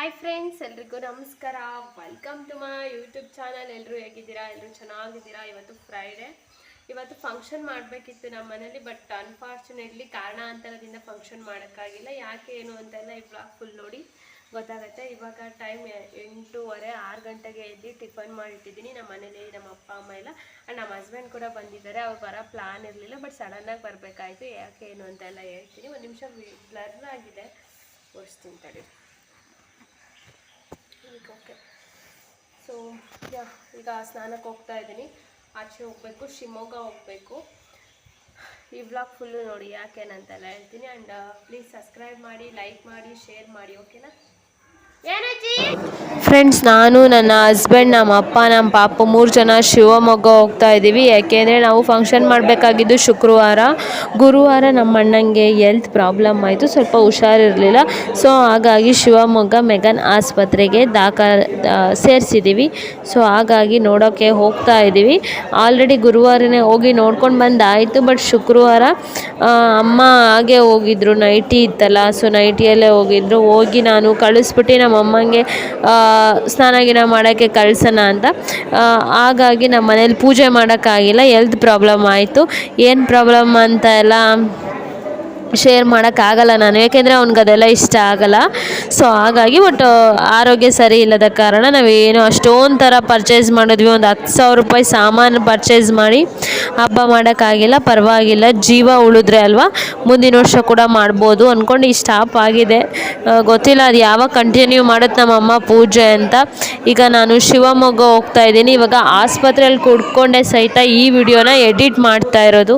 Hi friends ಎಲ್ರಿಗೂ ನಮಸ್ಕಾರ. Welcome to my YouTube channel ಎಲ್ಲರೂ ಹೇಗಿದ್ದೀರಾ? ಎಲ್ಲರೂ ಚೆನ್ನಾಗಿದ್ದೀರಾ? ಇವತ್ತು ಫ್ರೈಡೇ ಇವತ್ತು ಫಂಕ್ಷನ್ ಮಾಡಬೇಕಿತ್ತು ನಮ್ಮ ಮನೇಲಿ ಬಟ್ ಅನ್ಫಾರ್ಚುನೇಟ್ಲಿ ಕಾರಣಾಂತರದಿಂದ ಫಂಕ್ಷನ್ ಮಾಡೋಕ್ಕಾಗಿಲ್ಲ. ಯಾಕೆ, ಏನು ಅಂತೆಲ್ಲ ಈ ಬ್ಲಾಗ್ ಫುಲ್ ನೋಡಿ ಗೊತ್ತಾಗುತ್ತೆ. ಇವಾಗ ಟೈಮ್ ಎಂಟೂವರೆ, ಆರು ಗಂಟೆಗೆ ಎದ್ದು ಟಿಫನ್ ಮಾಡಿಟ್ಟಿದ್ದೀನಿ. ನಮ್ಮ ಮನೇಲಿ ನಮ್ಮ ಅಪ್ಪ, ಅಮ್ಮ ಎಲ್ಲ. ಆ್ಯಂಡ್ ನಮ್ಮ ಹಸ್ಬೆಂಡ್ ಕೂಡ ಬಂದಿದ್ದಾರೆ. ಅವ್ರು ಬರೋ ಪ್ಲಾನ್ ಇರಲಿಲ್ಲ ಬಟ್ ಸಡನ್ನಾಗಿ ಬರಬೇಕಾಯಿತು. ಯಾಕೆ, ಏನು ಅಂತೆಲ್ಲ ಹೇಳ್ತೀನಿ. ಒಂದು ನಿಮಿಷ ಬ್ಲರ್ ಆಗಿದೆ. ಓಡಿಸ್ತೀನಿ ತಡಿ. ಈಗ ಓಕೆ ಸೊ ಯಾ ಈಗ ಸ್ನಾನಕ್ಕೆ ಹೋಗ್ತಾ ಇದ್ದೀನಿ. ಆಚೆ ಹೋಗಬೇಕು, ಶಿವಮೊಗ್ಗ ಹೋಗಬೇಕು. ಈ ವ್ಲಾಗ್ ಫುಲ್ಲು ನೋಡಿ ಯಾಕೇನಂತೆಲ್ಲ ಹೇಳ್ತೀನಿ. ಆ್ಯಂಡ್ ಪ್ಲೀಸ್ ಸಬ್ಸ್ಕ್ರೈಬ್ ಮಾಡಿ ಲೈಕ್ ಮಾಡಿ ಶೇರ್ ಮಾಡಿ ಓಕೆನಾ ಫ್ರೆಂಡ್ಸ್ ನಾನು, ನನ್ನ ಹಸ್ಬೆಂಡ್ ನಮ್ಮ ಅಪ್ಪ, ನಮ್ಮ ಪಾಪ ಮೂರು ಜನ ಶಿವಮೊಗ್ಗ ಹೋಗ್ತಾ ಇದ್ದೀವಿ ಯಾಕೆಂದರೆ ನಾವು ಫಂಕ್ಷನ್ ಮಾಡಬೇಕಾಗಿದ್ದು ಶುಕ್ರವಾರ. ಗುರುವಾರ ನಮ್ಮ ಅಣ್ಣಂಗೆ ಎಲ್ತ್ ಪ್ರಾಬ್ಲಮ್ ಆಯಿತು. ಸ್ವಲ್ಪ ಹುಷಾರಿರಲಿಲ್ಲ. ಸೊ ಹಾಗಾಗಿ ಶಿವಮೊಗ್ಗ ಮೆಗನ್ ಆಸ್ಪತ್ರೆಗೆ ದಾಖ ಸೇರಿಸಿದ್ದೀವಿ ಸೊ ಹಾಗಾಗಿ ನೋಡೋಕ್ಕೆ ಹೋಗ್ತಾ ಇದ್ದೀವಿ ಆಲ್ರೆಡಿ ಗುರುವಾರನೇ ಹೋಗಿ ನೋಡ್ಕೊಂಡು ಬಂದಾಯಿತು. ಬಟ್ ಶುಕ್ರವಾರ ಅಮ್ಮ ಹಾಗೆ ಹೋಗಿದ್ರು. ನೈಟಿ ಇತ್ತಲ್ಲ. ಸೊ ನೈಟಿಯಲ್ಲೇ ಹೋಗಿದ್ರು. ಹೋಗಿ ನಾನು ಕಳಿಸ್ಬಿಟ್ಟು ನಮ್ಮ ಅಮ್ಮಂಗೆ ಸ್ನಾನ ಗಿನ ಮಾಡೋಕ್ಕೆ ಕಳ್ಸೋಣ ಅಂತ. ಹಾಗಾಗಿ ನಮ್ಮ ಮನೇಲಿ ಪೂಜೆ ಮಾಡೋಕ್ಕಾಗಿಲ್ಲ ಎಲ್ತ್ ಪ್ರಾಬ್ಲಮ್ ಆಯಿತು. ಏನು ಪ್ರಾಬ್ಲಮ್ ಅಂತ ಎಲ್ಲ ಶೇರ್ ಮಾಡೋಕ್ಕಾಗಲ್ಲ ನಾನು, ಯಾಕೆಂದರೆ ಅವ್ನಿಗೆ ಅದೆಲ್ಲ ಇಷ್ಟ ಆಗಲ್ಲ. ಸೊ ಹಾಗಾಗಿ ಬಟ್ ಆರೋಗ್ಯ ಸರಿ ಇಲ್ಲದ ಕಾರಣ ನಾವೇನು ಅಷ್ಟೊಂದು ಥರ ಪರ್ಚೇಸ್ ಮಾಡಿದ್ವಿ, ಒಂದು ಹತ್ತು ಸಾವಿರ ರೂಪಾಯಿ ಸಾಮಾನು ಪರ್ಚೇಸ್ ಮಾಡಿ ಹಬ್ಬ ಮಾಡೋಕ್ಕಾಗಿಲ್ಲ, ಪರವಾಗಿಲ್ಲ, ಜೀವ ಉಳಿದ್ರೆ ಅಲ್ವಾ? ಮುಂದಿನ ವರ್ಷ ಕೂಡ ಮಾಡ್ಬೋದು ಅಂದ್ಕೊಂಡು ಈ ಸ್ಟಾಪ್ ಆಗಿದೆ. ಗೊತ್ತಿಲ್ಲ ಅದು ಯಾವಾಗ ಕಂಟಿನ್ಯೂ ಮಾಡುತ್ತೆ ನಮ್ಮಮ್ಮ ಪೂಜೆ ಅಂತ. ಈಗ ನಾನು ಶಿವಮೊಗ್ಗ ಹೋಗ್ತಾ ಇದ್ದೀನಿ. ಇವಾಗ ಆಸ್ಪತ್ರೆಯಲ್ಲಿ ಕುಡ್ಕೊಂಡೆ ಸಹಿತ ಈ ವಿಡಿಯೋನ ಎಡಿಟ್ ಮಾಡ್ತಾ ಇರೋದು.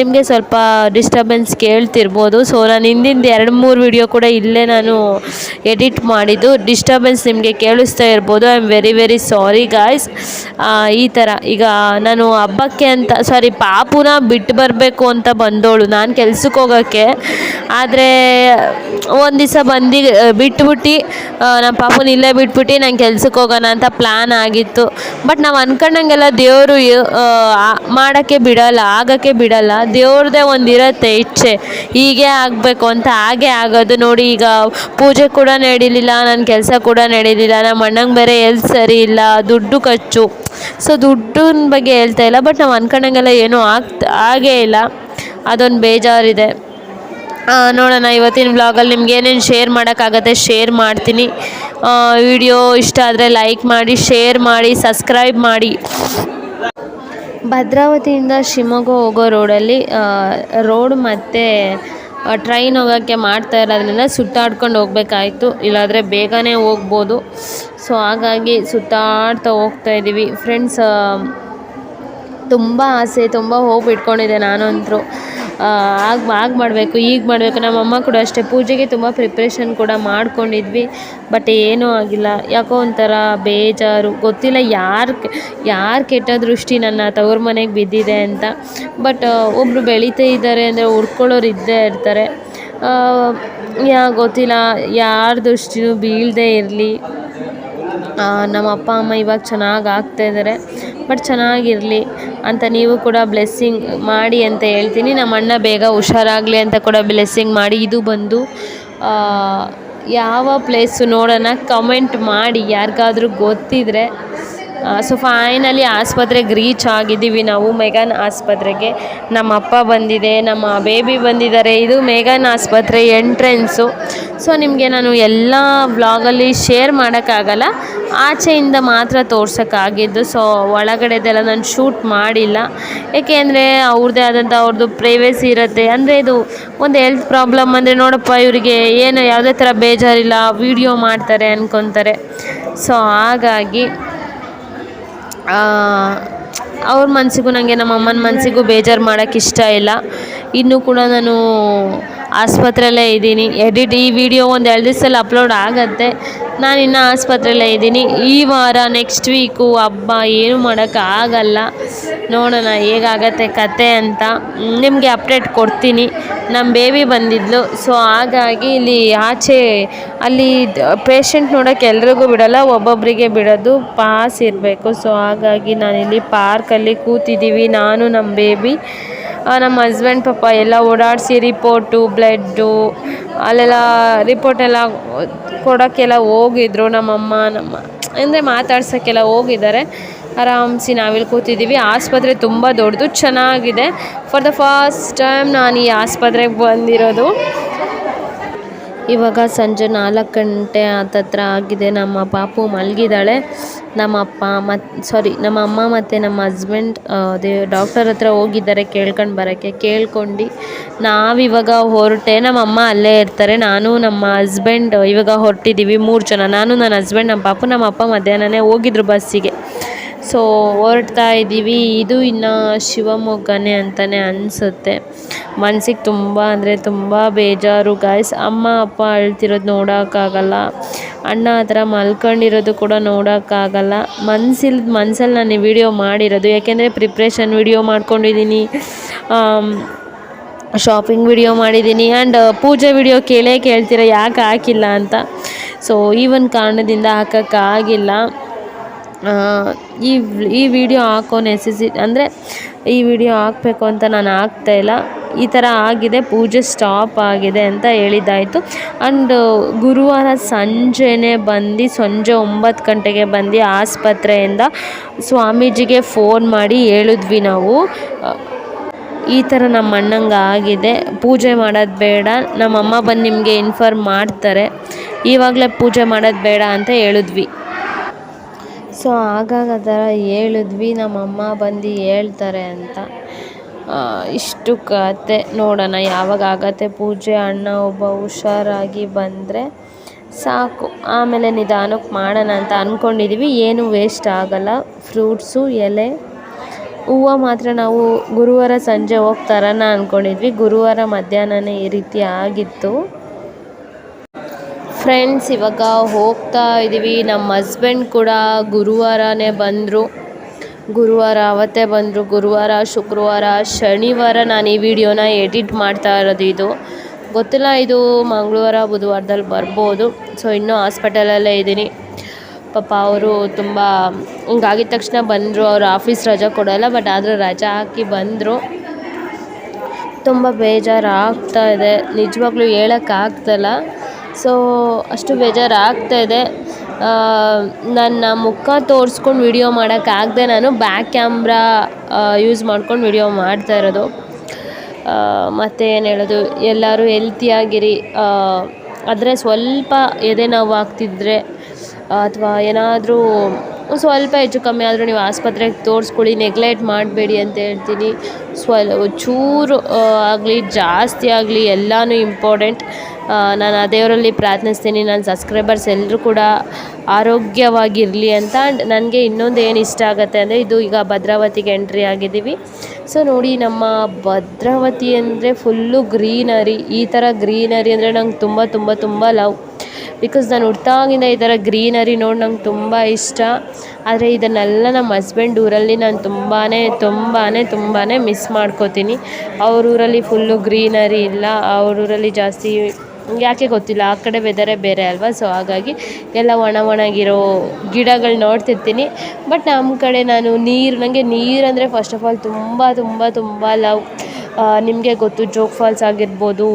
ನಿಮಗೆ ಸ್ವಲ್ಪ ಡಿಸ್ಟರ್ಬೆನ್ಸ್ ಕೇಳ್ತಿರ್ಬೋದು. ಸೊ ನಾನು ಹಿಂದಿಂದ ಎರಡು ಮೂರು ವಿಡಿಯೋ ಕೂಡ ಇಲ್ಲೇ ನಾನು ಎಡಿಟ್ ಮಾಡಿದ್ದು. ಡಿಸ್ಟರ್ಬೆನ್ಸ್ ನಿಮಗೆ ಕೇಳಿಸ್ತಾ ಇರ್ಬೋದು. I am very very sorry guys ಈ ಥರ ಈಗ ನಾನು ಹಬ್ಬಕ್ಕೆ ಅಂತ ಸಾರಿ ಪಾಪುನ ಬಿಟ್ಟು ಬರಬೇಕು ಅಂತ ಬಂದೋಳು. ನಾನು ಕೆಲ್ಸಕ್ಕೆ ಹೋಗೋಕ್ಕೆ. ಆದರೆ ಒಂದು ದಿವಸ ಬಂದು, ಬಿಟ್ಬಿಟ್ಟು ನಮ್ಮ ಪಾಪುನ ಇಲ್ಲೇ ಬಿಟ್ಬಿಟ್ಟು ನಂಗೆ ಕೆಲ್ಸಕ್ಕೆ ಹೋಗೋಣ ಅಂತ ಪ್ಲ್ಯಾನ್ ಆಗಿತ್ತು. ಬಟ್ ನಾವು ಅಂದ್ಕೊಂಡಂಗೆಲ್ಲ ದೇವರು ಮಾಡೋಕ್ಕೆ ಬಿಡಲ್ಲ, ಆಗೋಕ್ಕೆ ಬಿಡಲ್ಲ. ದೇವ್ರದೇ ಒಂದು ಇರುತ್ತೆ ಇಚ್ಛೆ. ಹೀಗೆ ಆಗಬೇಕು ಅಂತ ಹಾಗೆ ಆಗೋದು ನೋಡಿ ಈಗ ಪೂಜೆ ಕೂಡ ನಡೀಲಿಲ್ಲ ನನ್ನ ಕೆಲಸ ಕೂಡ ನಡೀಲಿಲ್ಲ ನಮ್ಮ ಅಣ್ಣಂಗೆ ಬೇರೆ ಎಲ್ಲಿ ಸರಿ ಇಲ್ಲ, ದುಡ್ಡು ಖರ್ಚು. ಸೊ ದುಡ್ಡಿನ ಬಗ್ಗೆ ಹೇಳ್ತಾ ಇಲ್ಲ ಬಟ್ ನಾವು ಅನ್ಕೊಂಡಂಗೆಲ್ಲ ಏನೂ ಆಗ್ತಾ, ಆಗೇ ಇಲ್ಲ. ಅದೊಂದು ಬೇಜಾರಿದೆ. ನೋಡೋಣ, ಇವತ್ತಿನ ವ್ಲಾಗಲ್ಲಿ ನಿಮ್ಗೆ ಏನೇನು ಶೇರ್ ಮಾಡೋಕ್ಕಾಗತ್ತೆ ಶೇರ್ ಮಾಡ್ತೀನಿ. ವಿಡಿಯೋ ಇಷ್ಟ ಆದರೆ ಲೈಕ್ ಮಾಡಿ ಶೇರ್ ಮಾಡಿ ಸಬ್ಸ್ಕ್ರೈಬ್ ಮಾಡಿ. ಭದ್ರಾವತಿಯಿಂದ ಶಿವಮೊಗ್ಗ ಹೋಗೋ ರೋಡಲ್ಲಿ ರೋಡ್ ಮತ್ತು ಟ್ರೈನ್ ಹೋಗೋಕ್ಕೆ ಮಾಡ್ತಾ ಇರೋದ್ರಿಂದ ಸುತ್ತಾಡ್ಕೊಂಡು ಹೋಗ್ಬೇಕಾಯ್ತು. ಇಲ್ಲಾಂದರೆ ಬೇಗನೆ ಹೋಗ್ಬೋದು. ಸೊ ಹಾಗಾಗಿ ಸುತ್ತಾಡ್ತಾ ಹೋಗ್ತಾ ಇದ್ದೀವಿ. ಫ್ರೆಂಡ್ಸ್ ತುಂಬ ಆಸೆ, ತುಂಬ ಹೋಪ್ ಇಟ್ಕೊಂಡಿದ್ದೆ ನಾನಂತರೂ ಆಗ ಆಗ ಮಾಡಬೇಕು, ಈಗ ಮಾಡಬೇಕು. ನಮ್ಮಮ್ಮ ಕೂಡ ಅಷ್ಟೇ. ಪೂಜೆಗೆ ತುಂಬ ಪ್ರಿಪ್ರೇಷನ್ ಕೂಡ ಮಾಡ್ಕೊಂಡಿದ್ವಿ ಬಟ್ ಏನೂ ಆಗಿಲ್ಲ. ಯಾಕೋ ಒಂಥರ ಬೇಜಾರು. ಗೊತ್ತಿಲ್ಲ ಯಾರು ಯಾರು ಕೆಟ್ಟ ದೃಷ್ಟಿ ನನ್ನ ತವ್ರ ಮನೆಗೆ ಬಿದ್ದಿದೆ ಅಂತ. ಬಟ್ ಒಬ್ಬರು ಬೆಳೀತಾ ಇದ್ದಾರೆ ಅಂದರೆ ಹುಡ್ಕೊಳ್ಳೋರು ಇದ್ದೇ ಇರ್ತಾರೆ. ಯಾ, ಗೊತ್ತಿಲ್ಲ. ಯಾರ ದೃಷ್ಟಿನೂ ಬೀಳದೇ ಇರಲಿ. ನಮ್ಮ ಅಪ್ಪ, ಅಮ್ಮ ಇವಾಗ ಚೆನ್ನಾಗಿ ಆಗ್ತಾ ಇದ್ದಾರೆ ಬಟ್ ಚೆನ್ನಾಗಿರಲಿ ಅಂತ ನೀವು ಕೂಡ ಬ್ಲೆಸ್ಸಿಂಗ್ ಮಾಡಿ ಅಂತ ಹೇಳ್ತೀನಿ. ನಮ್ಮ ಅಣ್ಣ ಬೇಗ ಹುಷಾರಾಗಲಿ ಅಂತ ಕೂಡ ಬ್ಲೆಸ್ಸಿಂಗ್ ಮಾಡಿ. ಇದು ಬಂದು ಯಾವ ಪ್ಲೇಸು ನೋಡೋಣ ಕಮೆಂಟ್ ಮಾಡಿ. ಯಾರಿಗಾದ್ರೂ ಗೊತ್ತಿದ್ರೆ ಸೊ ಫೈನಲಿ ಆಸ್ಪತ್ರೆಗೆ ರೀಚ್ ಆಗಿದ್ದೀವಿ ನಾವು ಮೆಗನ್ ಆಸ್ಪತ್ರೆಗೆ. ನಮ್ಮ ಅಪ್ಪ ಬಂದಿದೆ, ನಮ್ಮ ಬೇಬಿ ಬಂದಿದ್ದಾರೆ. ಇದು ಮೇಘನ್ ಆಸ್ಪತ್ರೆ ಎಂಟ್ರೆನ್ಸು ಸೊ ನಿಮಗೆ ನಾನು ಎಲ್ಲ ವ್ಲಾಗಲ್ಲಿ ಶೇರ್ ಮಾಡೋಕ್ಕಾಗಲ್ಲ. ಆಚೆಯಿಂದ ಮಾತ್ರ ತೋರ್ಸೋಕ್ಕಾಗಿದ್ದು. ಸೊ ಒಳಗಡೆದೆಲ್ಲ ನಾನು ಶೂಟ್ ಮಾಡಿಲ್ಲ. ಏಕೆಂದರೆ ಅವ್ರದ್ದೇ ಆದಂಥ ಅವ್ರದ್ದು ಪ್ರೈವೇಸಿ ಇರುತ್ತೆ. ಅಂದರೆ ಇದು ಒಂದು ಹೆಲ್ತ್ ಪ್ರಾಬ್ಲಮ್ ಅಂದರೆ ನೋಡಪ್ಪ ಇವರಿಗೆ ಏನು ಯಾವುದೇ ಥರ ಬೇಜಾರಿಲ್ಲ ವೀಡಿಯೋ ಮಾಡ್ತಾರೆ ಅಂದ್ಕೊತಾರೆ ಸೊ ಹಾಗಾಗಿ ಅವ್ರ ಮನಸ್ಸಿಗೂ ನನಗೆ ನಮ್ಮ ಅಮ್ಮನ ಮನಸ್ಸಿಗೂ ಬೇಜಾರು ಮಾಡೋಕ್ಕೆ ಇಷ್ಟ ಇಲ್ಲ. ಇನ್ನೂ ಕೂಡ ನಾನು ಆಸ್ಪತ್ರೆಯಲ್ಲೇ ಇದ್ದೀನಿ. ಎಡಿಟ್ ಈ ವಿಡಿಯೋ ಒಂದು ಎರಡು ದಿವಸದಲ್ಲಿ ಅಪ್ಲೋಡ್ ಆಗುತ್ತೆ. ನಾನು ಇನ್ನು ಆಸ್ಪತ್ರೆಯಲ್ಲೇ ಇದ್ದೀನಿ. ಈ ವಾರ ನೆಕ್ಸ್ಟ್ ವೀಕು ಹಬ್ಬ, ಏನೂ ಮಾಡೋಕ್ಕಾಗಲ್ಲ ನೋಡೋಣ ಹೇಗಾಗತ್ತೆ ಕತೆ ಅಂತ. ನಿಮಗೆ ಅಪ್ಡೇಟ್ ಕೊಡ್ತೀನಿ. ನಮ್ಮ ಬೇಬಿ ಬಂದಿದ್ಲು. ಸೊ ಹಾಗಾಗಿ ಇಲ್ಲಿ ಆಚೆ ಅಲ್ಲಿ ಪೇಷಂಟ್ ನೋಡೋಕ್ಕೆ ಎಲ್ರಿಗೂ ಬಿಡೋಲ್ಲ ಒಬ್ಬೊಬ್ಬರಿಗೆ ಬಿಡೋದು ಪಾಸ್ ಇರಬೇಕು. ಸೊ ಹಾಗಾಗಿ ನಾನಿಲ್ಲಿ ಪಾರ್ಕಲ್ಲಿ ಕೂತಿದ್ದೀವಿ. ನಾನು ನಮ್ಮ ಬೇಬಿ ನಮ್ಮ ಹಸ್ಬೆಂಡ್ ಪಾಪ ಎಲ್ಲ ಓಡಾಡಿಸಿ ರಿಪೋರ್ಟು ಬ್ಲಡ್ಡು ಅಲ್ಲೆಲ್ಲ ರಿಪೋರ್ಟೆಲ್ಲ ಕೊಡೋಕ್ಕೆಲ್ಲ ಹೋಗಿದ್ರು. ನಮ್ಮಮ್ಮ ನಮ್ಮ ಅಂದರೆ ಮಾತಾಡ್ಸೋಕ್ಕೆಲ್ಲ ಹೋಗಿದ್ದಾರೆ. ಆರಾಮ್ಸಿ ನಾವಿಲ್ಲಿ ಕೂತಿದ್ದೀವಿ. ಆಸ್ಪತ್ರೆ ತುಂಬ ದೊಡ್ಡದು, ಚೆನ್ನಾಗಿದೆ. ಫಾರ್ ದ ಫಸ್ಟ್ ಟೈಮ್ ನಾನು ಈ ಆಸ್ಪತ್ರೆಗೆ ಬಂದಿರೋದು. ಇವಾಗ ಸಂಜೆ ನಾಲ್ಕು ಗಂಟೆ ಹತ್ತತ್ರ ಆಗಿದೆ. ನಮ್ಮ ಪಾಪು ಮಲಗಿದ್ದಾಳೆ. ನಮ್ಮ ಅಪ್ಪ ಮತ್ತು ಸಾರಿ ನಮ್ಮ ಅಮ್ಮ ಮತ್ತು ನಮ್ಮ ಹಸ್ಬೆಂಡ್ ಅದೇ ಡಾಕ್ಟರ್ ಹತ್ರ ಹೋಗಿದ್ದಾರೆ ಕೇಳ್ಕೊಂಡು ಬರೋಕ್ಕೆ. ಕೇಳ್ಕೊಂಡು ನಾವಿವಾಗ ಹೊರಟೆ. ನಮ್ಮ ಅಮ್ಮ ಅಲ್ಲೇ ಇರ್ತಾರೆ. ನಾನು, ನಮ್ಮ ಹಸ್ಬೆಂಡ್ ಇವಾಗ ಹೊರಟಿದ್ದೀವಿ ಮೂರು ಜನ. ನಾನು, ನನ್ನ ಹಸ್ಬೆಂಡ್ ನಮ್ಮ ಪಾಪು, ನಮ್ಮ ಅಪ್ಪ ಮಧ್ಯಾಹ್ನನೇ ಹೋಗಿದ್ರು ಬಸ್ಸಿಗೆ. ಸೊ ಹೊರಡ್ತಾ ಇದ್ದೀವಿ. ಇದು ಇನ್ನು ಶಿವಮೊಗ್ಗನೇ ಅಂತಲೇ ಅನಿಸುತ್ತೆ. ಮನ್ಸಿಗೆ ತುಂಬ ಅಂದರೆ ತುಂಬ ಬೇಜಾರು ಗಾಯ್ಸ್ ಅಮ್ಮ, ಅಪ್ಪ ಅಳ್ತಿರೋದು ನೋಡೋಕ್ಕಾಗಲ್ಲ. ಅಣ್ಣ ಆ ಥರ ಮಲ್ಕೊಂಡಿರೋದು ಕೂಡ ನೋಡೋಕ್ಕಾಗಲ್ಲ. ಮನ್ಸಿಲ್, ಮನ್ಸಲ್ಲಿ ನಾನು ವಿಡಿಯೋ ಮಾಡಿರೋದು. ಯಾಕೆಂದರೆ ಪ್ರಿಪ್ರೇಷನ್ ವಿಡಿಯೋ ಮಾಡ್ಕೊಂಡಿದ್ದೀನಿ ಶಾಪಿಂಗ್ ವಿಡಿಯೋ ಮಾಡಿದ್ದೀನಿ ಆ್ಯಂಡ್ ಪೂಜೆ ವಿಡಿಯೋ ಕೇಳೇ ಕೇಳ್ತೀರ? ಯಾಕೆ ಹಾಕಿಲ್ಲ ಅಂತ? ಸೊ ಈ ಒಂದು ಕಾರಣದಿಂದ ಹಾಕೋಕ್ಕಾಗಿಲ್ಲ. ಈ ಈ ವಿಡಿಯೋ ಹಾಕೋ ನೆಸೆಸಿ ಅಂದರೆ ಈ ವಿಡಿಯೋ ಹಾಕಬೇಕು ಅಂತ ನಾನು ಹಾಕ್ತಾಯಿಲ್ಲ ಈ ಥರ ಆಗಿದೆ, ಪೂಜೆ ಸ್ಟಾಪ್ ಆಗಿದೆ ಅಂತ ಹೇಳಿದ್ದಾಯಿತು. ಆ್ಯಂಡ್ ಗುರುವಾರ ಸಂಜೆನೇ ಬಂದು, ಸಂಜೆ ಒಂಬತ್ತು ಗಂಟೆಗೆ ಬಂದು ಆಸ್ಪತ್ರೆಯಿಂದ ಸ್ವಾಮೀಜಿಗೆ ಫೋನ್ ಮಾಡಿ ಹೇಳಿದ್ವಿ ನಾವು. ಈ ಥರ ನಮ್ಮ ಅಣ್ಣಂಗೆ ಆಗಿದೆ. ಪೂಜೆ ಮಾಡೋದು ಬೇಡ. ನಮ್ಮಮ್ಮ ಬಂದು ನಿಮಗೆ ಇನ್ಫಾರ್ಮ್ ಮಾಡ್ತಾರೆ. ಇವಾಗಲೇ ಪೂಜೆ ಮಾಡೋದು ಬೇಡ ಅಂತ ಹೇಳಿದ್ವಿ. ಸೊ ಆಗಾಗ ಆ ಥರ ಹೇಳಿದ್ವಿ. ನಮ್ಮಮ್ಮ ಬಂದು ಹೇಳ್ತಾರೆ ಅಂತ. ಇಷ್ಟು ಕತೆ ನೋಡೋಣ. ಯಾವಾಗ ಆಗತ್ತೆ ಪೂಜೆ? ಅಣ್ಣ ಒಬ್ಬ ಹುಷಾರಾಗಿ ಬಂದರೆ ಸಾಕು. ಆಮೇಲೆ ನಿಧಾನಕ್ಕೆ ಮಾಡೋಣ ಅಂತ ಅಂದ್ಕೊಂಡಿದ್ದೀವಿ ಏನು ವೇಸ್ಟ್ ಆಗಲ್ಲ. ಫ್ರೂಟ್ಸು, ಎಲೆ, ಹೂವು ಮಾತ್ರ ನಾವು ಗುರುವಾರ ಸಂಜೆ ಹೋಗಿ ತರೋಣ ಅಂದ್ಕೊಂಡಿದ್ವಿ ಗುರುವಾರ ಮಧ್ಯಾಹ್ನನೇ ಈ ರೀತಿ ಆಗಿತ್ತು. ಫ್ರೆಂಡ್ಸ್ ಇವಾಗ ಹೋಗ್ತಾ ಇದ್ದೀವಿ ನಮ್ಮ ಹಸ್ಬೆಂಡ್ ಕೂಡ ಗುರುವಾರನೇ ಬಂದರು. ಗುರುವಾರ ಅವತ್ತೇ ಬಂದರು. ಗುರುವಾರ, ಶುಕ್ರವಾರ, ಶನಿವಾರ ನಾನು ಈ ವಿಡಿಯೋನ ಎಡಿಟ್ ಮಾಡ್ತಾ ಇರೋದು ಇದು. ಗೊತ್ತಿಲ್ಲ, ಇದು ಮಂಗಳವಾರ, ಬುಧವಾರದಲ್ಲಿ ಬರ್ಬೋದು. ಸೊ ಇನ್ನೂ ಹಾಸ್ಪಿಟಲಲ್ಲೇ ಇದ್ದೀನಿ. ಪಾಪ ಅವರು ತುಂಬ, ಹಿಂಗಾಗಿದ ತಕ್ಷಣ ಬಂದರು. ಅವರು ಆಫೀಸ್ ರಜಾ ಕೊಡೋಲ್ಲ ಬಟ್ ಆದರೂ ರಜಾ ಹಾಕಿ ಬಂದರು. ತುಂಬ ಬೇಜಾರಾಗ್ತಾ ಇದೆ. ನಿಜವಾಗ್ಲೂ ಹೇಳೋಕ್ಕಾಗ್ತಲ್ಲ ಸೊ ಅಷ್ಟು ಬೇಜಾರು ಆಗ್ತಾಯಿದೆ ನನ್ನ ಮುಖ ತೋರಿಸ್ಕೊಂಡು ವಿಡಿಯೋ ಮಾಡೋಕ್ಕಾಗದೆ ನಾನು ಬ್ಯಾಕ್ ಕ್ಯಾಮ್ರಾ ಯೂಸ್ ಮಾಡ್ಕೊಂಡು ವಿಡಿಯೋ ಮಾಡ್ತಾ ಇರೋದು. ಮತ್ತು ಏನು ಹೇಳೋದು, ಎಲ್ಲರೂ ಹೆಲ್ತಿಯಾಗಿರಿ ಆದರೆ ಸ್ವಲ್ಪ ಎದೆ ನೋವು ಆಗ್ತಿದ್ರೆ, ಅಥವಾ ಏನಾದರೂ ಸ್ವಲ್ಪ ಹೆಚ್ಚು ಕಮ್ಮಿ ಆದರೂ ನೀವು ಆಸ್ಪತ್ರೆಗೆ ತೋರಿಸ್ಕೊಳ್ಳಿ ನೆಗ್ಲೆಕ್ಟ್ ಮಾಡಬೇಡಿ ಅಂತ ಹೇಳ್ತೀನಿ. ಸ್ವಲ್ ಚೂರು ಆಗಲಿ, ಜಾಸ್ತಿ ಆಗಲಿ ಎಲ್ಲನೂ ಇಂಪಾರ್ಟೆಂಟ್ ನಾನು ಆ ದೇವರಲ್ಲಿ ಪ್ರಾರ್ಥಿಸ್ತೀನಿ. ನನ್ನ ಸಬ್ಸ್ಕ್ರೈಬರ್ಸ್ ಎಲ್ಲರೂ ಕೂಡ ಆರೋಗ್ಯವಾಗಿರಲಿ ಅಂತ. ಆ್ಯಂಡ್ ನನಗೆ ಇನ್ನೊಂದು ಏನು ಇಷ್ಟ ಆಗುತ್ತೆ ಅಂದರೆ ಇದು ಈಗ ಭದ್ರಾವತಿಗೆ ಎಂಟ್ರಿ ಆಗಿದ್ದೀವಿ. ಸೊ ನೋಡಿ ನಮ್ಮ ಭದ್ರಾವತಿ ಅಂದರೆ ಫುಲ್ಲು ಗ್ರೀನರಿ ಈ ಥರ ಗ್ರೀನರಿ ಅಂದರೆ ನಂಗೆ ತುಂಬ ತುಂಬ ತುಂಬ ಲವ್ ಬಿಕಾಸ್ ನಾನು ಹುಟ್ದಾಗಿಂದ ಈ ಥರ ಗ್ರೀನರಿ ನೋಡಿ ನಂಗೆ ತುಂಬ ಇಷ್ಟ. ಆದರೆ ಇದನ್ನೆಲ್ಲ ನಮ್ಮ ಹಸ್ಬೆಂಡ್ ಊರಲ್ಲಿ ನಾನು ತುಂಬಾ ತುಂಬಾ ತುಂಬಾ ಮಿಸ್ ಮಾಡ್ಕೋತೀನಿ. ಅವ್ರ ಊರಲ್ಲಿ ಫುಲ್ಲು ಗ್ರೀನರಿ ಇಲ್ಲ. ಅವ್ರ ಊರಲ್ಲಿ ಜಾಸ್ತಿ ಯಾಕೆ ಗೊತ್ತಿಲ್ಲ. ಆ ಕಡೆ ವೆದರೇ ಬೇರೆ ಅಲ್ವಾ? ಸೊ ಹಾಗಾಗಿ ಎಲ್ಲ ಒಣ ಒಣಗಿರೋ ಗಿಡಗಳು ನೋಡ್ತಿರ್ತೀನಿ. ಬಟ್ ನಮ್ಮ ಕಡೆ ನಾನು ನೀರು ನನಗೆ ನೀರಂದರೆ ಫಸ್ಟ್ ಆಫ್ ಆಲ್ ತುಂಬ ತುಂಬ ತುಂಬ ಲವ್. ನಿಮಗೆ ಗೊತ್ತು, ಜೋಗ್ ಫಾಲ್ಸ್ ಆಗಿರ್ಬೋದು.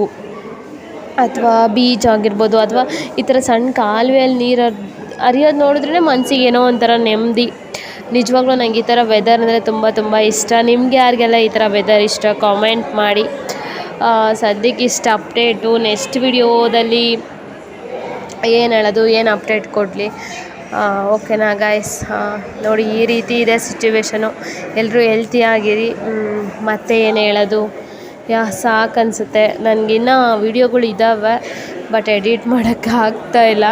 ಅಥವಾ ಬೀಚ್ ಆಗಿರ್ಬೋದು ಅಥವಾ ಈ ಥರ ಸಣ್ಣ ಕಾಲುವೆಯಲ್ಲಿ ನೀರು ಹರಿಯೋದು ನೋಡಿದ್ರೇ ಮನ್ಸಿಗೆ ಏನೋ ಒಂಥರ ನೆಮ್ಮದಿ. ನಿಜವಾಗ್ಲೂ ನಂಗೆ ಈ ಥರ ವೆದರ್ ಅಂದರೆ ತುಂಬ ತುಂಬ ಇಷ್ಟ. ನಿಮ್ಗೆ ಯಾರಿಗೆಲ್ಲ ಈ ಥರ ವೆದರ್ ಇಷ್ಟ? ಕಾಮೆಂಟ್ ಮಾಡಿ. ಸದ್ಯಕ್ಕೆ ಇಷ್ಟು ಅಪ್ಡೇಟು ನೆಕ್ಸ್ಟ್ ವಿಡಿಯೋದಲ್ಲಿ ಏನು ಹೇಳೋದು? ಏನು ಅಪ್ಡೇಟ್ ಕೊಡಲಿ? ಓಕೆನಾ ಗಾಯ್ಸ್ ನೋಡಿ ಈ ರೀತಿ ಇದೆ ಸಿಚುವೇಶನು ಎಲ್ಲರೂ ಹೆಲ್ತಿಯಾಗಿರಿ ಮತ್ತೆ ಏನು ಹೇಳೋದು? ಯಾ, ಸಾಕು ಅನಿಸುತ್ತೆ. ನನಗಿನ್ನೂ ವೀಡಿಯೋಗಳು ಇದ್ದಾವೆ ಬಟ್ ಎಡಿಟ್ ಮಾಡೋಕ್ಕೆ ಆಗ್ತಾಯಿಲ್ಲ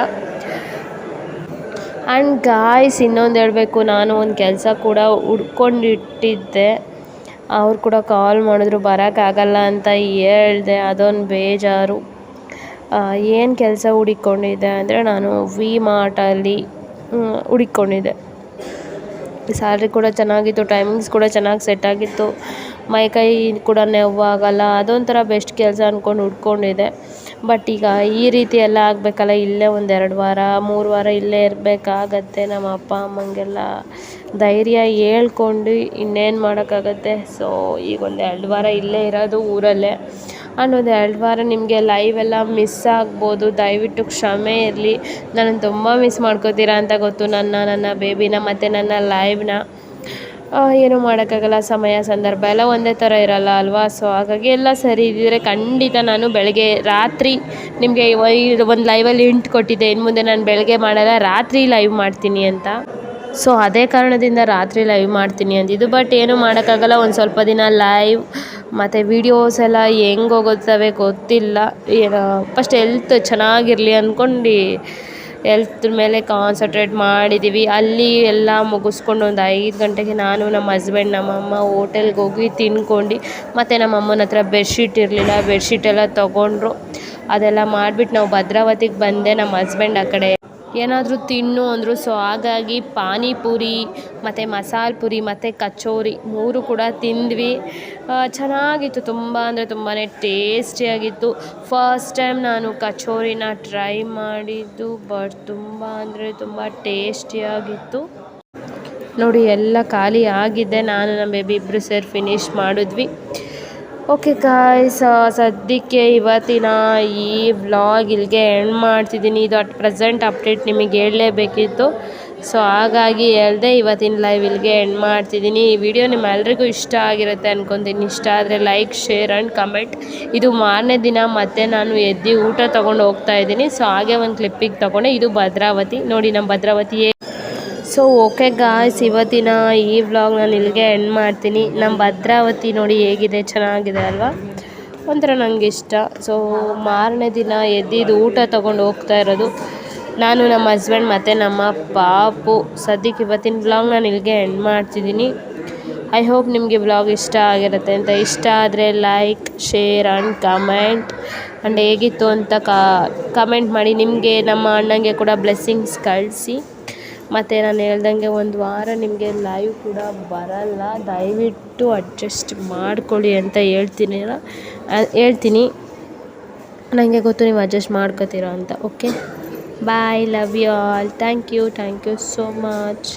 ಆ್ಯಂಡ್ ಗಾಯ್ಸ್ ಇನ್ನೊಂದು ಹೇಳಬೇಕು. ನಾನು ಒಂದು ಕೆಲಸ ಕೂಡ ಹುಡ್ಕೊಂಡಿಟ್ಟಿದ್ದೆ. ಅವ್ರು ಕೂಡ ಕಾಲ್ ಮಾಡಿದ್ರು ಬರೋಕ್ಕಾಗಲ್ಲ ಅಂತ ಹೇಳಿದೆ. ಅದೊಂದು ಬೇಜಾರು. ಏನು ಕೆಲಸ ಹುಡಿಕೊಂಡಿದ್ದೆ ಅಂದರೆ ನಾನು ವಿ ಮಾರ್ಟಲ್ಲಿ ಹುಡಿಕೊಂಡಿದ್ದೆ. ಸ್ಯಾಲ್ರಿ ಕೂಡ ಚೆನ್ನಾಗಿತ್ತು ಟೈಮಿಂಗ್ಸ್ ಕೂಡ ಚೆನ್ನಾಗಿ ಸೆಟ್ ಆಗಿತ್ತು. ಮೈಕೈ ಕೂಡ ನೋವಾಗಲ್ಲ ಅದೊಂಥರ ಬೆಸ್ಟ್ ಕೆಲಸ ಅಂದ್ಕೊಂಡು ಹುಡ್ಕೊಂಡಿದ್ದೆ ಬಟ್ ಈಗ ಈ ರೀತಿ ಎಲ್ಲ ಆಗಬೇಕಲ್ಲ, ಇಲ್ಲೇ ಒಂದು ಎರಡು ವಾರ, ಮೂರು ವಾರ ಇಲ್ಲೇ ಇರಬೇಕಾಗತ್ತೆ ನಮ್ಮ ಅಪ್ಪ, ಅಮ್ಮಂಗೆಲ್ಲ ಧೈರ್ಯ ಹೇಳ್ಕೊಂಡು ಇನ್ನೇನು ಮಾಡೋಕ್ಕಾಗತ್ತೆ. ಸೊ ಈಗ ಒಂದು ಎರಡು ವಾರ ಇಲ್ಲೇ ಇರೋದು ಊರಲ್ಲೇ. ಅನ್ನೊಂದು ಎರಡು ವಾರ ನಿಮಗೆ ಲೈವ್ ಎಲ್ಲ ಮಿಸ್ ಆಗ್ಬೋದು. ದಯವಿಟ್ಟು ಕ್ಷಮೆ ಇರಲಿ. ನಾನು ತುಂಬ ಮಿಸ್ ಮಾಡ್ಕೋತೀರಾ ಅಂತ ಗೊತ್ತು. ನನ್ನ ನನ್ನ ಬೇಬಿನ ಮತ್ತು ನನ್ನ ಲೈವ್ನ ಏನೂ ಮಾಡೋಕ್ಕಾಗಲ್ಲ, ಸಮಯ, ಸಂದರ್ಭ ಎಲ್ಲ ಒಂದೇ ಥರ ಇರಲ್ಲ ಅಲ್ವಾ? ಸೊ ಹಾಗಾಗಿ ಎಲ್ಲ ಸರಿ ಇದ್ದಿದ್ರೆ ಖಂಡಿತ ನಾನು ಬೆಳಗ್ಗೆ ರಾತ್ರಿ ನಿಮಗೆ ಒಂದು ಲೈವಲ್ಲಿ ಇಂಟ್ ಕೊಟ್ಟಿದ್ದೆ, ಇನ್ನು ಮುಂದೆ ನಾನು ಬೆಳಗ್ಗೆ ಮಾಡಲ್ಲ, ರಾತ್ರಿ ಲೈವ್ ಮಾಡ್ತೀನಿ ಅಂತ. ಸೊ ಅದೇ ಕಾರಣದಿಂದ ರಾತ್ರಿ ಲೈವ್ ಮಾಡ್ತೀನಿ ಅಂದಿದ್ದು ಬಟ್ ಏನೂ ಮಾಡೋಕ್ಕಾಗಲ್ಲ, ಒಂದು ಸ್ವಲ್ಪ ದಿನ ಲೈವ್ ಮತ್ತು ವೀಡಿಯೋಸ್ ಎಲ್ಲ ಹೆಂಗೆ ಹೋಗುತ್ತವೆ ಗೊತ್ತಿಲ್ಲ. ಏನು ಫಸ್ಟ್ ಎಲ್ತ್ ಚೆನ್ನಾಗಿರಲಿ ಅಂದ್ಕೊಂಡು ಎಲ್ತ್ ಮೇಲೆ ಕಾನ್ಸಂಟ್ರೇಟ್ ಮಾಡಿದ್ದೀವಿ ಅಲ್ಲಿ ಎಲ್ಲ ಮುಗಿಸ್ಕೊಂಡು ಒಂದು ಐದು ಗಂಟೆಗೆ ನಾನು ನಮ್ಮ ಹಸ್ಬೆಂಡ್ ನಮ್ಮ ಅಮ್ಮ ಹೋಟೆಲ್ಗೆ ಹೋಗಿ ತಿನ್ಕೊಂಡು ಮತ್ತು ನಮ್ಮ ಅಮ್ಮನ ಹತ್ರ ಬೆಡ್ಶೀಟ್ ಇರಲಿಲ್ಲ. ಬೆಡ್ಶೀಟೆಲ್ಲ ತೊಗೊಂಡ್ರು. ಅದೆಲ್ಲ ಮಾಡಿಬಿಟ್ಟು ನಾವು ಭದ್ರಾವತಿಗೆ ಬಂದೆ. ನಮ್ಮ ಹಸ್ಬೆಂಡ್ ಆ ಕಡೆ. ಏನಾದರೂ ತಿನ್ನು ಅಂದರು. ಸೊ ಹಾಗಾಗಿ ಪಾನಿಪುರಿ, ಮತ್ತು ಮಸಾಲೆ ಪುರಿ, ಮತ್ತು ಕಚೋರಿ ಮೂರು ಕೂಡ ತಿಂದ್ವಿ. ಚೆನ್ನಾಗಿತ್ತು. ತುಂಬ ಅಂದರೆ ತುಂಬಾ ಟೇಸ್ಟಿಯಾಗಿತ್ತು ಫಸ್ಟ್ ಟೈಮ್ ನಾನು ಕಚೋರಿನ ಟ್ರೈ ಮಾಡಿದ್ದು ಬಟ್ ತುಂಬ ಅಂದರೆ ತುಂಬ ಟೇಸ್ಟಿಯಾಗಿತ್ತು ನೋಡಿ, ಎಲ್ಲ ಖಾಲಿ ಆಗಿದೆ. ನಾನು ನಮ್ಮ ಬೇಬಿ ಇಬ್ಬರು ಸೇರಿ ಫಿನಿಶ್ ಮಾಡಿದ್ವಿ. ಓಕೆ ಗಾಯ್ಸ್ ಸದ್ಯಕ್ಕೆ ಇವತ್ತಿನ ಈ ವ್ಲಾಗ್ ಇಲ್ಲಿಗೆ ಎಂಡ್ ಮಾಡ್ತಿದ್ದೀನಿ. ಇದು ಅಟ್ ಪ್ರೆಸೆಂಟ್ ಅಪ್ಡೇಟ್ ನಿಮಗೆ ಹೇಳಲೇಬೇಕಿತ್ತು. ಸೊ ಹಾಗಾಗಿ ಹೇಳ್ದೆ ಇವತ್ತಿನ ಲೈವ್ ಇಲ್ಲಿಗೆ ಎಂಡ್ ಮಾಡ್ತಿದ್ದೀನಿ. ಈ ವಿಡಿಯೋ ನಿಮ್ಮೆಲ್ರಿಗೂ ಇಷ್ಟ ಆಗಿರುತ್ತೆ ಅನ್ಕೊತೀನಿ. ಇಷ್ಟ ಆದರೆ ಲೈಕ್ ಶೇರ್ ಆ್ಯಂಡ್ ಕಮೆಂಟ್ ಇದು ಮಾರನೇ ದಿನ ಮತ್ತೆ ನಾನು ಎದ್ದು ಊಟ ತೊಗೊಂಡು ಹೋಗ್ತಾ ಇದ್ದೀನಿ. ಸೊ ಹಾಗೆ ಒಂದು ಕ್ಲಿಪ್ಪಿಗೆ ತೊಗೊಂಡೆ. ಇದು ಭದ್ರಾವತಿ. ನೋಡಿ ನಮ್ಮ ಭದ್ರಾವತಿ ಸೊ ಓಕೆ ಗಾಯ್ಸ್ ಇವತ್ತಿನ ಈ ವ್ಲಾಗ್ ನಾನು ಇಲ್ಲಿಗೆ ಎಂಡ್ ಮಾಡ್ತೀನಿ. ನಮ್ಮ ಭದ್ರಾವತಿ ನೋಡಿ ಹೇಗಿದೆ, ಚೆನ್ನಾಗಿದೆ ಅಲ್ವಾ? ಒಂಥರ ನನಗೆ ಇಷ್ಟ. ಸೊ ಮಾರನೇ ದಿನ ಎದ್ದಿದ್ದು ಊಟ ತೊಗೊಂಡು ಹೋಗ್ತಾ ಇರೋದು. ನಾನು ನಮ್ಮ ಹಸ್ಬೆಂಡ್ ಮತ್ತು ನಮ್ಮ ಪಾಪು. ಸದ್ಯಕ್ಕೆ ಇವತ್ತಿನ ವ್ಲಾಗ್ ನಾನು ಇಲ್ಲಿಗೆ ಎಂಡ್ ಮಾಡ್ತಿದ್ದೀನಿ. ಐ ಹೋಪ್ ನಿಮಗೆ ವ್ಲಾಗ್ ಇಷ್ಟ ಆಗಿರುತ್ತೆ ಅಂತ. ಇಷ್ಟ ಆದರೆ like share and comment and ಹೇಗಿತ್ತು ಅಂತ ಕಮೆಂಟ್ ಮಾಡಿ. ನಿಮಗೆ, ನಮ್ಮ ಅಣ್ಣಂಗೆ ಕೂಡ ಬ್ಲೆಸ್ಸಿಂಗ್ಸ್ ಕಳಿಸಿ. ಮತ್ತು ನಾನು ಹೇಳ್ದಂಗೆ ಒಂದು ವಾರ ನಿಮಗೆ ಲೈವ್ ಕೂಡ ಬರಲ್ಲ. ದಯವಿಟ್ಟು ಅಡ್ಜಸ್ಟ್ ಮಾಡ್ಕೊಳ್ಳಿ ಅಂತ ಹೇಳ್ತೀನಿ. ಹೇಳ್ತೀನಿ. ನನಗೆ ಗೊತ್ತು ನೀವು ಅಡ್ಜಸ್ಟ್ ಮಾಡ್ಕೋತೀರ ಅಂತ okay bye love you all thank you thank you so much